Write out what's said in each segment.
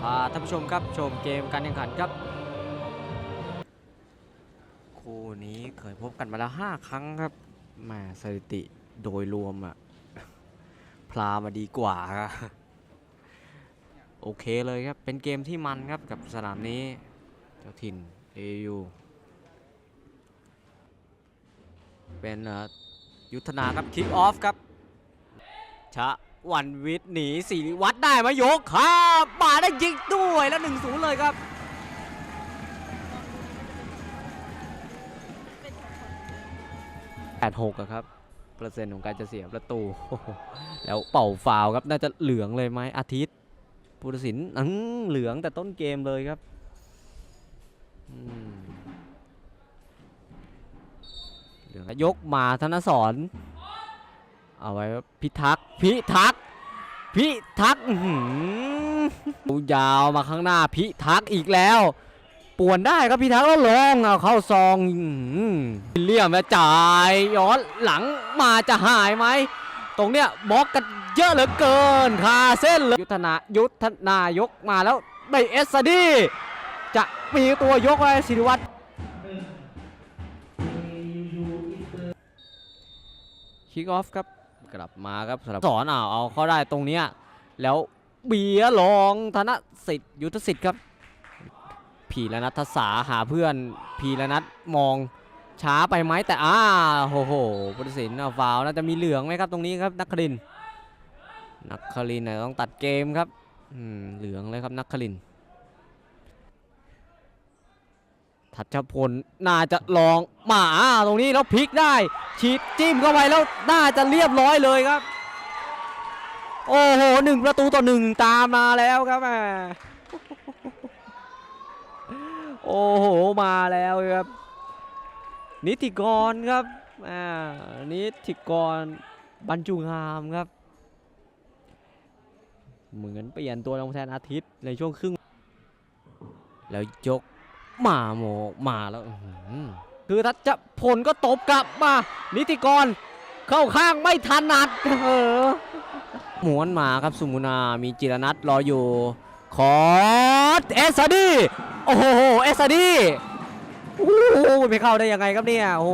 พาท่านผู้ชมครับชมเกมการแข่งขันครับ คู่นี้เคยพบกันมาแล้ว 5 ครั้งครับแหมสถิติโดยรวมอะพลามาดีกว่าโอเคเลยครับ เป็นเกมที่มันครับกับสนามนี้ เจ้าถิ่น AU เป็นยุทธนาครับคิกออฟครับชะ วันวิทย์หนีสิริวัตรได้มายกครับมาได้ยิงด้วยแล้วหนึ่งศูนย์เลยครับ86อะครับเปอร์เซ็นต์ของการจะเสียประตู แล้วเป่าฟาวครับน่าจะเหลืองเลยไหมอาทิตย์พุทธศิลป์อื้อเหลืองแต่ต้นเกมเลยครับเหลืองยกมาธนสอน เอาไว้พิทักษ์พิทักษ์พิทักษ์อื้อหือยาวมาข้างหน้าพิทักษ์อีกแล้วป่วนได้ครับพิทักษ์แล้วลงเอาเข้าซองอื้อหือเลี่ยมแล้วจ่ายย้อนหลังมาจะหายไหมตรงเนี้ยบล็อกกันเยอะเหลือเกินคาเส้นเลยยุทธนายุทธนายกมาแล้วได้เอสดีจะมีตัวยกไว้ศิริวัตรคิกออฟครับ กลับมาครับสำหรับสอนอ่าวเอาเข้าได้ตรงเนี้ยแล้วเบียร์ลองธนสิทธิ์ยุทธสิทธิ์ครับพีละนัททศาหาเพื่อนพีละนัทมองช้าไปไหมแต่อ้าโหโหพุทธศิลป์เอาฟาวน่าจะมีเหลืองไหมครับตรงนี้ครับนักครินนักครินทร์เนี่ยต้องตัดเกมครับอืมเหลืองเลยครับนักคริน ทัชพลน่าจะลองหมาตรงนี้แล้วพลิกได้ฉีดจิ้มเข้าไปแล้วน่าจะเรียบร้อยเลยครับ โอ้โหหนึ่งประตูต่อหนึ่งตามมาแล้วครับแหมโอ้โหมาแล้วครับ นิติกรครับอ่านิติกรบรรจุงามครับ เหมือนเปลี่ยนตัวลงแทนอาทิตย์ในช่วงครึ่ง แล้วยก มาโมมาแล้วคือหือคือทัชพลก็ตบกลับมา นิติกร เข้าข้างไม่ถนัดเออหมวนมาครับสุมุนา มีจิรนัทรออยู่ ขอเอสดีโอ้โห เอสดีโอ้โหไม่เข้าได้ยังไงครับเนี่ย โอ้โห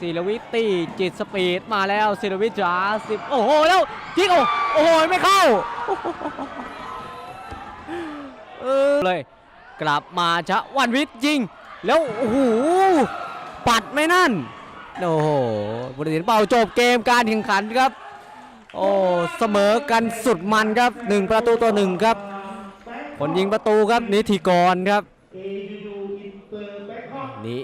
ศิลวิตีจิตสปีดมาแล้วศิลวิจ๋าสิบโอ้โห แล้วยิงโอ้โอ้โห ไม่เข้า เออเลย กลับมาชะวันวิทย์ยิง แล้วโอ้โหปัดไม่นั่น โอ้โหบริษัทเป่าจบเกมการแข่งขันครับ โอ้เสมอกันสุดมันครับหนึ่งประตูต่อหนึ่งครับคนยิงประตูครับนิธิกรครับนี้